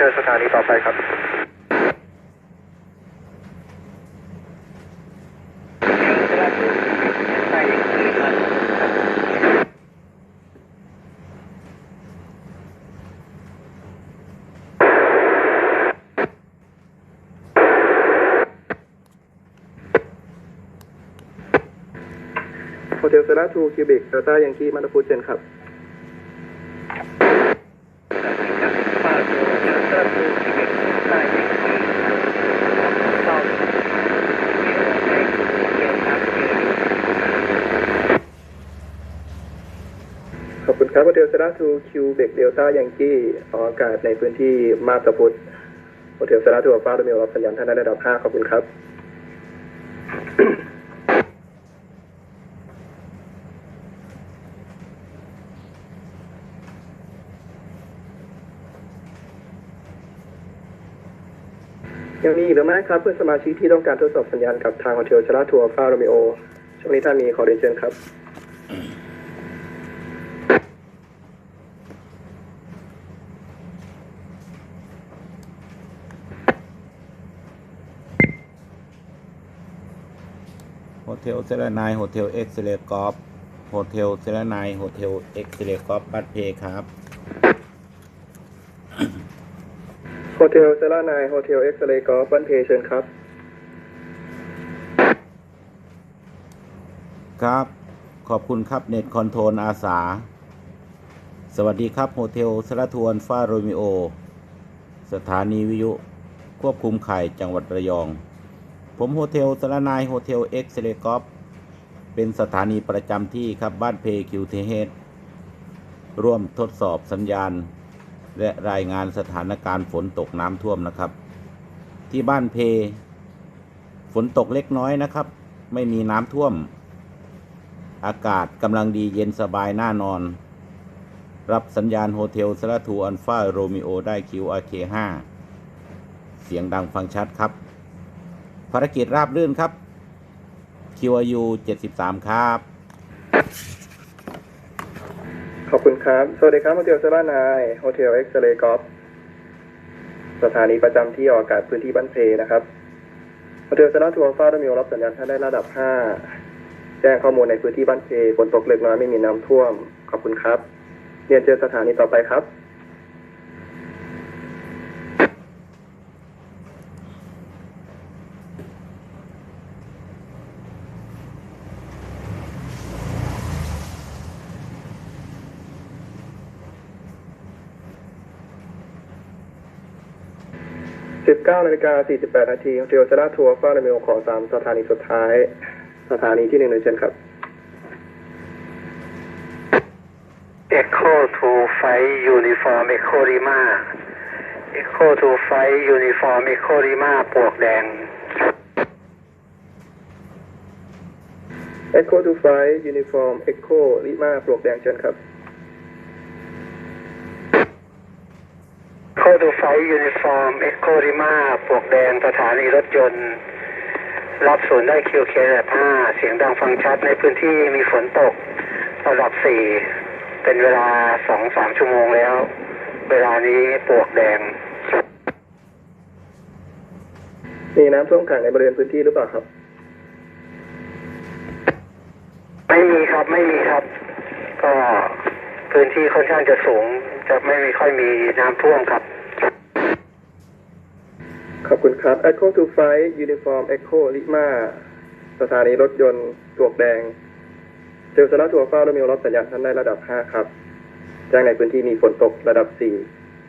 ชิญสถานีต่อไปครับ โฮเทลเซราทูคิวบิกเดลต้ายังคีมันตพูเชิญครับ ขอบ ครับโฮเทลเซราทูคิวเบกเดลต้ายังกี้ออกอากาศในพื้นที่มาบตาพุธโฮเทลเซราทูอัลฟาโรเมลรับสัญญาณท่านระดับ 5 ขอบคุณครับยังมีอีกหรือไม่ครับเพื่อนสมาชิกที่ต้องการทดสอบสัญญาณกับทางโฮเทลเซราทูอัลฟาโรเมโอช่วงนี้ถ้ามีขอเรียนเชิญครับ เทลเซเลนายโฮเทลเอ็กซ์เลกอฟโฮเทลเซเลนายโฮเทลเอ็กซ์เลกอฟบัตเพครับโฮเทลเซรานายโฮเทลเอ็กซ์เรย์กอล์ฟบ้านเพเชิญครับ ครับ ขอบคุณครับเน็ตคอนโทรลอาสา สวัสดีครับโฮเทลสระทวนฟ้าโรมิโอ สถานีวิทยุควบคุมไข่จังหวัดระยอง ผมโฮเทลสรนายโฮเทลเอ็กซ์เลกอฟเป็นสถานีประจำที่ครับบ้านเพคิวเทเฮดร่วมทดสอบสัญญาณ และรายงานสถานการณ์ฝนตกน้ำท่วมนะครับ ที่บ้านเพ ฝนตกเล็กน้อยนะครับ ไม่มีน้ำท่วม อากาศกำลังดีเย็นสบายน่านอน รับสัญญาณโฮเทลสระทูอันฟาโรมิโอได้ QRK5 เสียงดังฟังชัดครับ ภารกิจราบรื่นครับ QRU 73 ครับ ขอบคุณครับ สวัสดีครับโฮเทลเซรานายโฮเทลเอ็กซ์เรย์กอฟสถานีประจำที่ออกอากาศพื้นที่บ้านเพนะครับโฮเทลเซราทัวร์ฟ้าดมิวรับสัญญาณท่านได้ระดับ 5 แจ้งข้อมูลในพื้นที่บ้านเพฝนตกเล็กน้อยไม่มีน้ำท่วม ขอบคุณครับ เรียนเชิญสถานีต่อไปครับ 19นาฬิกา48 นาทีโฮเทลเซราทัวร์ฟ้าดมิวขอสามสถานีสุดท้าย สถานีที่หนึ่งเลยเชิญครับ Echo to Fight Uniform Echo Lima Echo to Fight Uniform Echo Lima ปลวกแดง Echo to Flight Uniform Echo Lima ปลวกแดงเชิญครับ Echo to Fight Uniform Echo Lima ปลวกแดงสถานีรถยนต์ รับศูนย์ได้ QK ระดับ5เสียงดังฟังชัดในพื้นที่มีฝนตกระดับ4เป็นเวลา2-3ชั่วโมงแล้ว เวลานี้ปลวกแดง มีน้ำท่วมขังในบริเวณพื้นที่หรือเปล่าครับ ไม่มีครับไม่มีครับ ก็พื้นที่ค่อนข้างจะสูง จะไม่มีค่อยมีน้ำท่วมครับ ขอบคุณครับ Echo to Flight Uniform Echo Lima สถานีรถยนต์ปลวกแดงเทลสนาทัวร์ฟ้าดมิวรับสัญญาณท่านได้ระดับ 5 ครับ แจ้งในพื้นที่มีฝนตกระดับ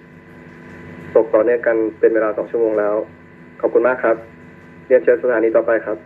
4 ตกต่อเนื่องกันเป็นเวลา 2 ชั่วโมงแล้ว ขอบคุณมากครับ เรียนเชิญสถานีต่อไปครับ